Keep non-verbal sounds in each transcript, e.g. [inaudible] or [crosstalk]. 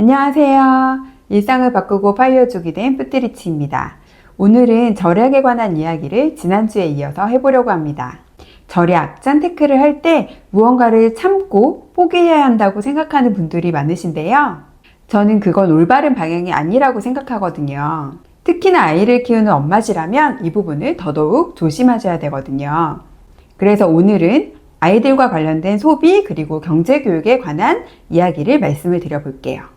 안녕하세요. 일상을 바꾸고 파이어족이 된 뿌띠리치입니다. 오늘은 절약에 관한 이야기를 지난주에 이어서 해보려고 합니다. 절약, 짠테크를 할 때 무언가를 참고 포기해야 한다고 생각하는 분들이 많으신데요. 저는 그건 올바른 방향이 아니라고 생각하거든요. 특히나 아이를 키우는 엄마시라면 이 부분을 더더욱 조심하셔야 되거든요. 그래서 오늘은 아이들과 관련된 소비 그리고 경제 교육에 관한 이야기를 말씀을 드려볼게요.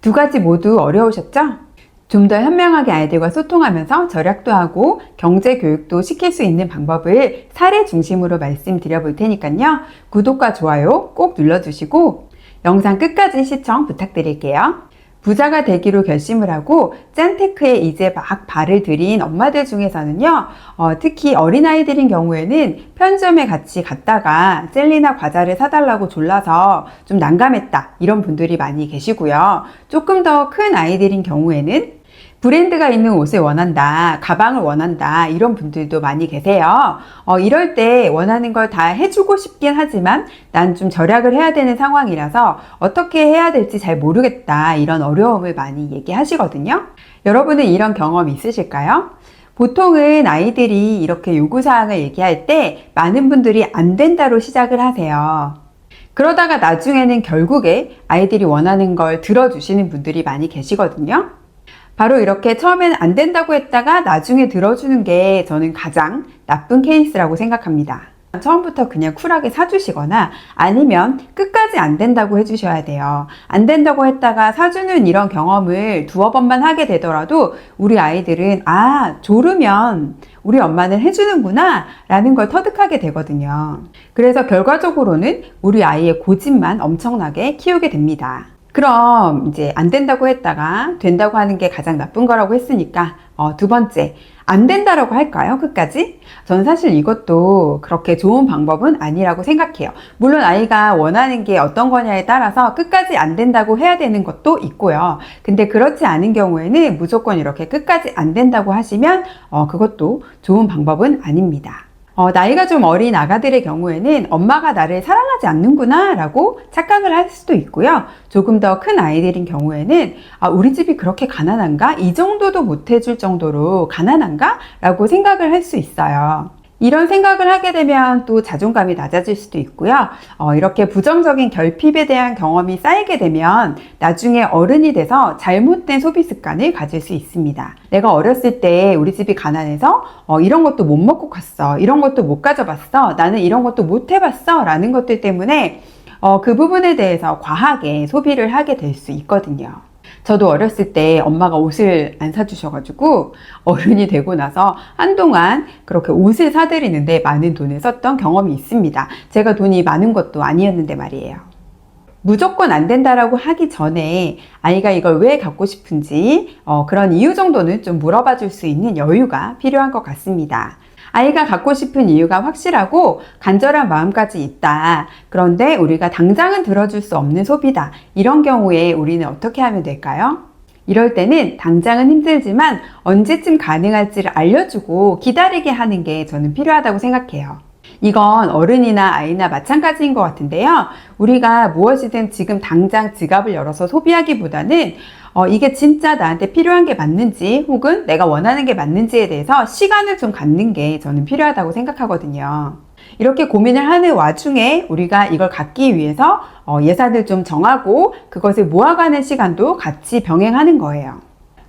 두 가지 모두 어려우셨죠? 좀 더 현명하게 아이들과 소통하면서 절약도 하고 경제 교육도 시킬 수 있는 방법을 사례 중심으로 말씀드려 볼 테니까요. 구독과 좋아요 꼭 눌러주시고 영상 끝까지 시청 부탁드릴게요. 부자가 되기로 결심을 하고 짠테크에 이제 막 발을 들인 엄마들 중에서는요, 어, 특히 어린아이들인 경우에는 편점에 같이 갔다가 젤리나 과자를 사달라고 졸라서 좀 난감했다. 이런 분들이 많이 계시고요. 조금 더 큰 아이들인 경우에는 브랜드가 있는 옷을 원한다, 가방을 원한다, 이런 분들도 많이 계세요. 어, 이럴 때 원하는 걸 다 해주고 싶긴 하지만 난 좀 절약을 해야 되는 상황이라서 어떻게 해야 될지 잘 모르겠다, 이런 어려움을 많이 얘기하시거든요. 여러분은 이런 경험 있으실까요? 보통은 아이들이 이렇게 요구사항을 얘기할 때 많은 분들이 안 된다로 시작을 하세요. 그러다가 나중에는 결국에 아이들이 원하는 걸 들어주시는 분들이 많이 계시거든요. 바로 이렇게 처음엔 안 된다고 했다가 나중에 들어주는 게 저는 가장 나쁜 케이스라고 생각합니다. 처음부터 그냥 쿨하게 사주시거나 아니면 끝까지 안 된다고 해주셔야 돼요. 안 된다고 했다가 사주는 이런 경험을 두어 번만 하게 되더라도 우리 아이들은 아, 조르면 우리 엄마는 해주는구나 라는 걸 터득하게 되거든요. 그래서 결과적으로는 우리 아이의 고집만 엄청나게 키우게 됩니다. 그럼 이제 안 된다고 했다가 된다고 하는 게 가장 나쁜 거라고 했으니까 어, 두 번째 안 된다라고 할까요? 끝까지? 저는 사실 이것도 그렇게 좋은 방법은 아니라고 생각해요. 물론 아이가 원하는 게 어떤 거냐에 따라서 끝까지 안 된다고 해야 되는 것도 있고요. 근데 그렇지 않은 경우에는 무조건 이렇게 끝까지 안 된다고 하시면 어, 그것도 좋은 방법은 아닙니다. 어, 나이가 좀 어린 아가들의 경우에는 엄마가 나를 사랑하지 않는구나 라고 착각을 할 수도 있고요. 조금 더 큰 아이들인 경우에는 아, 우리 집이 그렇게 가난한가? 이 정도도 못 해줄 정도로 가난한가? 라고 생각을 할 수 있어요. 이런 생각을 하게 되면 또 자존감이 낮아질 수도 있고요. 어, 이렇게 부정적인 결핍에 대한 경험이 쌓이게 되면 나중에 어른이 돼서 잘못된 소비 습관을 가질 수 있습니다. 내가 어렸을 때 우리 집이 가난해서 어, 이런 것도 못 먹고 갔어. 이런 것도 못 가져봤어. 나는 이런 것도 못 해봤어. 라는 것들 때문에 어, 그 부분에 대해서 과하게 소비를 하게 될 수 있거든요. 저도 어렸을 때 엄마가 옷을 안 사주셔가지고 어른이 되고 나서 한동안 그렇게 옷을 사드리는데 많은 돈을 썼던 경험이 있습니다. 제가 돈이 많은 것도 아니었는데 말이에요. 무조건 안 된다라고 하기 전에 아이가 이걸 왜 갖고 싶은지 어, 그런 이유 정도는 좀 물어봐 줄 수 있는 여유가 필요한 것 같습니다. 아이가 갖고 싶은 이유가 확실하고 간절한 마음까지 있다. 그런데 우리가 당장은 들어줄 수 없는 소비다. 이런 경우에 우리는 어떻게 하면 될까요? 이럴 때는 당장은 힘들지만 언제쯤 가능할지를 알려주고 기다리게 하는 게 저는 필요하다고 생각해요. 이건 어른이나 아이나 마찬가지인 것 같은데요. 우리가 무엇이든 지금 당장 지갑을 열어서 소비하기보다는 어, 이게 진짜 나한테 필요한 게 맞는지 혹은 내가 원하는 게 맞는지에 대해서 시간을 좀 갖는 게 저는 필요하다고 생각하거든요. 이렇게 고민을 하는 와중에 우리가 이걸 갖기 위해서 어, 예산을 좀 정하고 그것을 모아가는 시간도 같이 병행하는 거예요.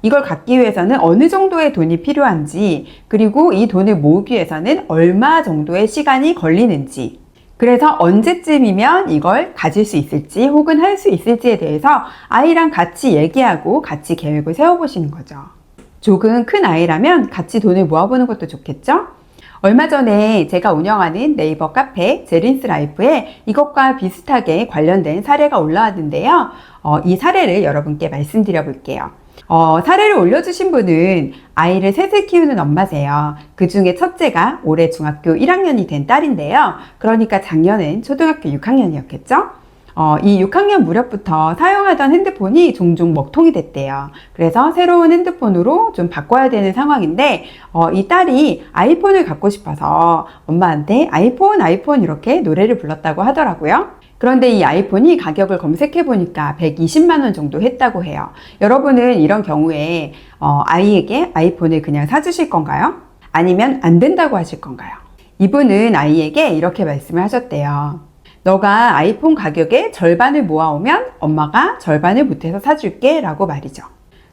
이걸 갖기 위해서는 어느 정도의 돈이 필요한지, 그리고 이 돈을 모으기 위해서는 얼마 정도의 시간이 걸리는지, 그래서 언제쯤이면 이걸 가질 수 있을지 혹은 할 수 있을지에 대해서 아이랑 같이 얘기하고 같이 계획을 세워보시는 거죠. 조금 큰 아이라면 같이 돈을 모아보는 것도 좋겠죠? 얼마 전에 제가 운영하는 네이버 카페 제린스 라이프에 이것과 비슷하게 관련된 사례가 올라왔는데요. 어, 이 사례를 여러분께 말씀드려 볼게요. 어, 사례를 올려주신 분은 아이를 셋을 키우는 엄마세요. 그 중에 첫째가 올해 중학교 1학년이 된 딸인데요. 그러니까 작년엔 초등학교 6학년이었겠죠? 어, 이 6학년 무렵부터 사용하던 핸드폰이 종종 먹통이 됐대요. 그래서 새로운 핸드폰으로 좀 바꿔야 되는 상황인데, 어, 이 딸이 아이폰을 갖고 싶어서 엄마한테 아이폰, 아이폰 이렇게 노래를 불렀다고 하더라고요. 그런데 이 아이폰이 가격을 검색해 보니까 120만 원 정도 했다고 해요. 여러분은 이런 경우에 어, 아이에게 아이폰을 그냥 사주실 건가요? 아니면 안 된다고 하실 건가요? 이분은 아이에게 이렇게 말씀을 하셨대요. 너가 아이폰 가격의 절반을 모아오면 엄마가 절반을 못해서 사줄게 라고 말이죠.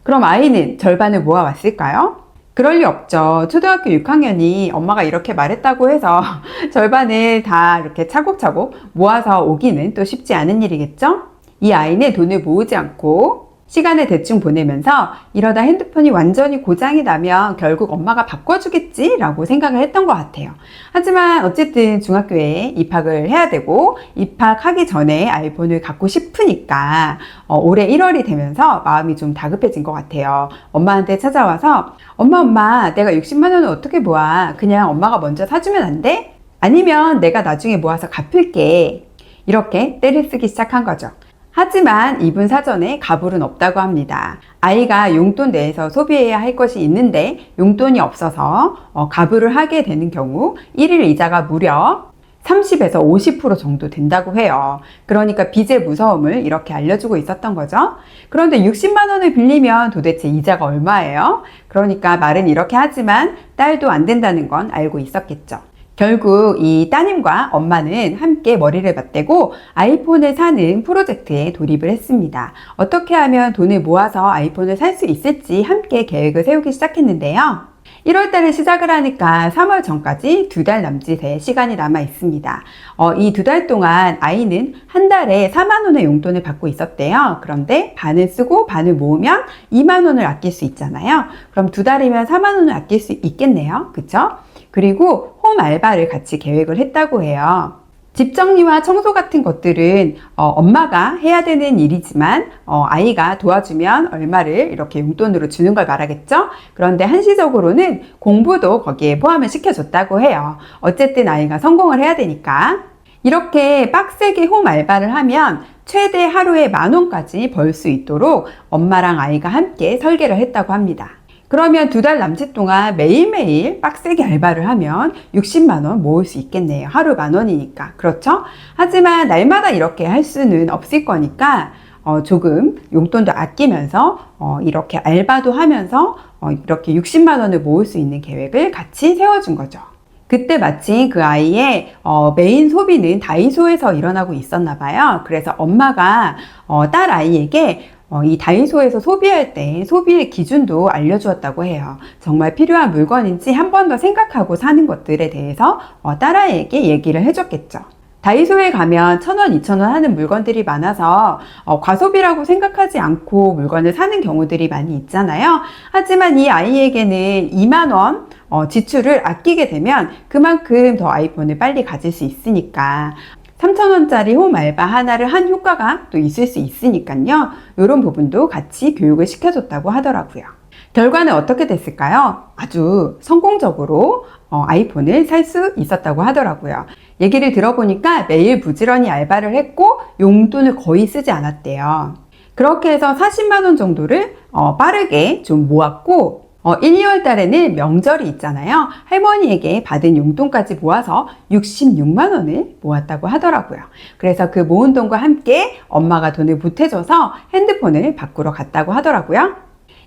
그럼 아이는 절반을 모아왔을까요? 그럴 리 없죠. 초등학교 6학년이 엄마가 이렇게 말했다고 해서 [laughs] 절반을 다 이렇게 차곡차곡 모아서 오기는 또 쉽지 않은 일이겠죠? 이 아이는 돈을 모으지 않고 시간을 대충 보내면서 이러다 핸드폰이 완전히 고장이 나면 결국 엄마가 바꿔주겠지라고 생각을 했던 것 같아요. 하지만 어쨌든 중학교에 입학을 해야 되고 입학하기 전에 아이폰을 갖고 싶으니까 어, 올해 1월이 되면서 마음이 좀 다급해진 것 같아요. 엄마한테 찾아와서 엄마 엄마 내가 60만 원을 어떻게 모아? 그냥 엄마가 먼저 사주면 안 돼? 아니면 내가 나중에 모아서 갚을게. 이렇게 때를 쓰기 시작한 거죠. 하지만 이분 사전에 가불은 없다고 합니다. 아이가 용돈 내에서 소비해야 할 것이 있는데 용돈이 없어서 어, 가불을 하게 되는 경우 1일 이자가 무려 30에서 50% 정도 된다고 해요. 그러니까 빚의 무서움을 이렇게 알려주고 있었던 거죠. 그런데 60만 원을 빌리면 도대체 이자가 얼마예요? 그러니까 말은 이렇게 하지만 딸도 안 된다는 건 알고 있었겠죠. 결국 이 따님과 엄마는 함께 머리를 맞대고 아이폰을 사는 프로젝트에 돌입을 했습니다. 어떻게 하면 돈을 모아서 아이폰을 살 수 있을지 함께 계획을 세우기 시작했는데요. 1월 달에 시작을 하니까 3월 전까지 두 달 남짓의 시간이 남아 있습니다. 어, 이 두 달 동안 아이는 한 달에 4만 원의 용돈을 받고 있었대요. 그런데 반을 쓰고 반을 모으면 2만 원을 아낄 수 있잖아요. 그럼 두 달이면 4만 원을 아낄 수 있겠네요. 그쵸? 그리고 홈 알바를 같이 계획을 했다고 해요. 집 정리와 청소 같은 것들은 어, 엄마가 해야 되는 일이지만 어, 아이가 도와주면 얼마를 이렇게 용돈으로 주는 걸 말하겠죠. 그런데 한시적으로는 공부도 거기에 포함을 시켜줬다고 해요. 어쨌든 아이가 성공을 해야 되니까 이렇게 빡세게 홈 알바를 하면 최대 하루에 만 원까지 벌 수 있도록 엄마랑 아이가 함께 설계를 했다고 합니다. 그러면 두 달 남짓 동안 매일매일 빡세게 알바를 하면 60만원 모을 수 있겠네요. 하루 만 원이니까. 그렇죠? 하지만 날마다 이렇게 할 수는 없을 거니까 어, 조금 용돈도 아끼면서 어, 이렇게 알바도 하면서 어, 이렇게 60만 원을 모을 수 있는 계획을 같이 세워준 거죠. 그때 마침 그 아이의 어, 메인 소비는 다이소에서 일어나고 있었나 봐요. 그래서 엄마가 어, 딸 아이에게 어, 이 다이소에서 소비할 때 소비의 기준도 알려주었다고 해요. 정말 필요한 물건인지 한 번 더 생각하고 사는 것들에 대해서 어, 딸아이에게 얘기를 해줬겠죠. 다이소에 가면 천 원, 이천 원 하는 물건들이 많아서 어, 과소비라고 생각하지 않고 물건을 사는 경우들이 많이 있잖아요. 하지만 이 아이에게는 2만 원 어, 지출을 아끼게 되면 그만큼 더 아이폰을 빨리 가질 수 있으니까 3,000원짜리 홈 알바 하나를 한 효과가 또 있을 수 있으니까요. 이런 부분도 같이 교육을 시켜줬다고 하더라고요. 결과는 어떻게 됐을까요? 아주 성공적으로 어, 아이폰을 살 수 있었다고 하더라고요. 얘기를 들어보니까 매일 부지런히 알바를 했고 용돈을 거의 쓰지 않았대요. 그렇게 해서 40만원 정도를 어, 빠르게 좀 모았고 어, 1, 2월 달에는 명절이 있잖아요. 할머니에게 받은 용돈까지 모아서 66만 원을 모았다고 하더라고요. 그래서 그 모은 돈과 함께 엄마가 돈을 보태줘서 핸드폰을 바꾸러 갔다고 하더라고요.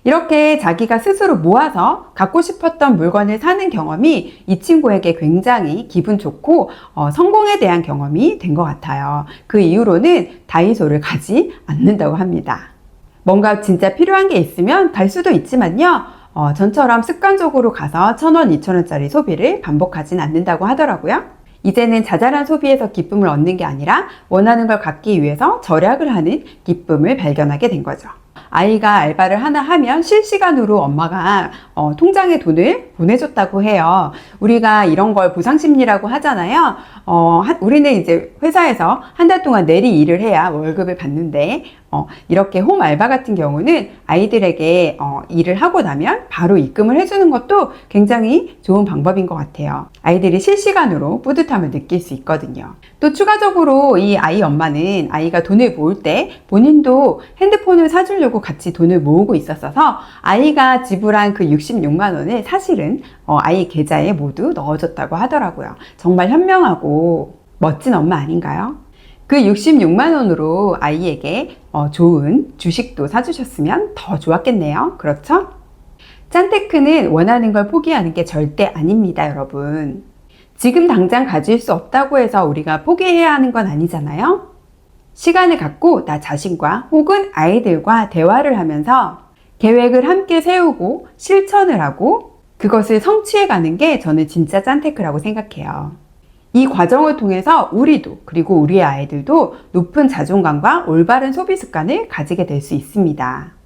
이렇게 자기가 스스로 모아서 갖고 싶었던 물건을 사는 경험이 이 친구에게 굉장히 기분 좋고 어, 성공에 대한 경험이 된 것 같아요. 그 이후로는 다이소를 가지 않는다고 합니다. 뭔가 진짜 필요한 게 있으면 갈 수도 있지만요. 어, 전처럼 습관적으로 가서 천원, 이천 원짜리 소비를 반복하진 않는다고 하더라고요. 이제는 자잘한 소비에서 기쁨을 얻는 게 아니라 원하는 걸 갖기 위해서 절약을 하는 기쁨을 발견하게 된 거죠. 아이가 알바를 하나 하면 실시간으로 엄마가 어, 통장에 돈을 보내줬다고 해요. 우리가 이런 걸 보상심리라고 하잖아요. 어, 한, 우리는 이제 회사에서 한 달 동안 내리 일을 해야 월급을 받는데 어, 이렇게 홈 알바 같은 경우는 아이들에게 어, 일을 하고 나면 바로 입금을 해주는 것도 굉장히 좋은 방법인 것 같아요. 아이들이 실시간으로 뿌듯함을 느낄 수 있거든요. 또 추가적으로 이 아이 엄마는 아이가 돈을 모을 때 본인도 핸드폰을 사주려고 같이 돈을 모으고 있었어서 아이가 지불한 그 66만 원을 사실은 어, 아이 계좌에 모두 넣어줬다고 하더라고요. 정말 현명하고 멋진 엄마 아닌가요? 그 66만 원으로 아이에게 어, 좋은 주식도 사주셨으면 더 좋았겠네요. 그렇죠? 짠테크는 원하는 걸 포기하는 게 절대 아닙니다, 여러분. 지금 당장 가질 수 없다고 해서 우리가 포기해야 하는 건 아니잖아요? 시간을 갖고 나 자신과 혹은 아이들과 대화를 하면서 계획을 함께 세우고 실천을 하고 그것을 성취해 가는 게 저는 진짜 짠테크라고 생각해요. 이 과정을 통해서 우리도 그리고 우리의 아이들도 높은 자존감과 올바른 소비 습관을 가지게 될 수 있습니다.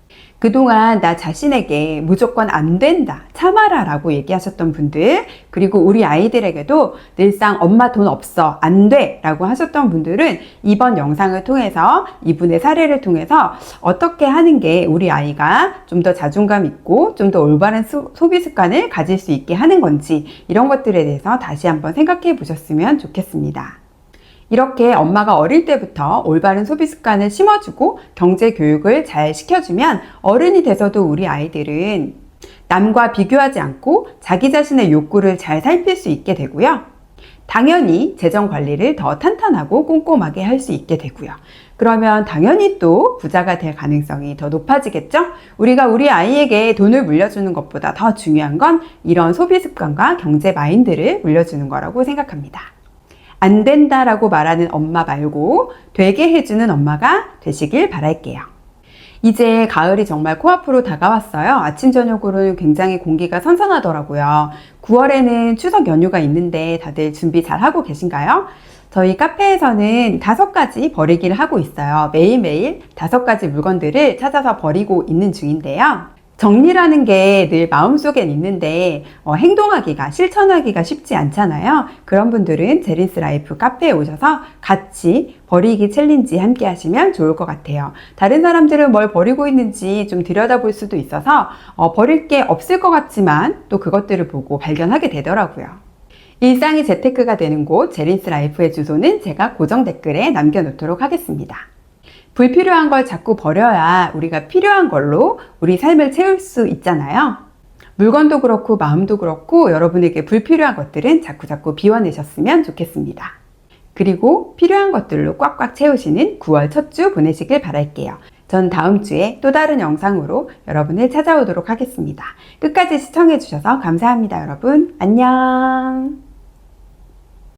그동안 나 자신에게 무조건 안 된다, 참아라 라고 얘기하셨던 분들, 그리고 우리 아이들에게도 늘상 엄마 돈 없어, 안 돼 라고 하셨던 분들은 이번 영상을 통해서 이분의 사례를 통해서 어떻게 하는 게 우리 아이가 좀 더 자존감 있고 좀 더 올바른 소, 소비 습관을 가질 수 있게 하는 건지 이런 것들에 대해서 다시 한번 생각해 보셨으면 좋겠습니다. 이렇게 엄마가 어릴 때부터 올바른 소비 습관을 심어주고 경제 교육을 잘 시켜주면 어른이 돼서도 우리 아이들은 남과 비교하지 않고 자기 자신의 욕구를 잘 살필 수 있게 되고요. 당연히 재정 관리를 더 탄탄하고 꼼꼼하게 할 수 있게 되고요. 그러면 당연히 또 부자가 될 가능성이 더 높아지겠죠? 우리가 우리 아이에게 돈을 물려주는 것보다 더 중요한 건 이런 소비 습관과 경제 마인드를 물려주는 거라고 생각합니다. 안 된다라고 말하는 엄마 말고 되게 해주는 엄마가 되시길 바랄게요. 이제 가을이 정말 코앞으로 다가왔어요. 아침, 저녁으로는 굉장히 공기가 선선하더라고요. 9월에는 추석 연휴가 있는데 다들 준비 잘 하고 계신가요? 저희 카페에서는 다섯 가지 버리기를 하고 있어요. 매일매일 다섯 가지 물건들을 찾아서 버리고 있는 중인데요. 정리라는 게 늘 마음속엔 있는데 어, 행동하기가 실천하기가 쉽지 않잖아요. 그런 분들은 제린스 라이프 카페에 오셔서 같이 버리기 챌린지 함께 하시면 좋을 것 같아요. 다른 사람들은 뭘 버리고 있는지 좀 들여다볼 수도 있어서 어, 버릴 게 없을 것 같지만 또 그것들을 보고 발견하게 되더라고요. 일상이 재테크가 되는 곳 제린스 라이프의 주소는 제가 고정 댓글에 남겨놓도록 하겠습니다. 불필요한 걸 자꾸 버려야 우리가 필요한 걸로 우리 삶을 채울 수 있잖아요. 물건도 그렇고 마음도 그렇고 여러분에게 불필요한 것들은 자꾸 자꾸 비워내셨으면 좋겠습니다. 그리고 필요한 것들로 꽉꽉 채우시는 9월 첫 주 보내시길 바랄게요. 전 다음 주에 또 다른 영상으로 여러분을 찾아오도록 하겠습니다. 끝까지 시청해주셔서 감사합니다, 여러분. 안녕!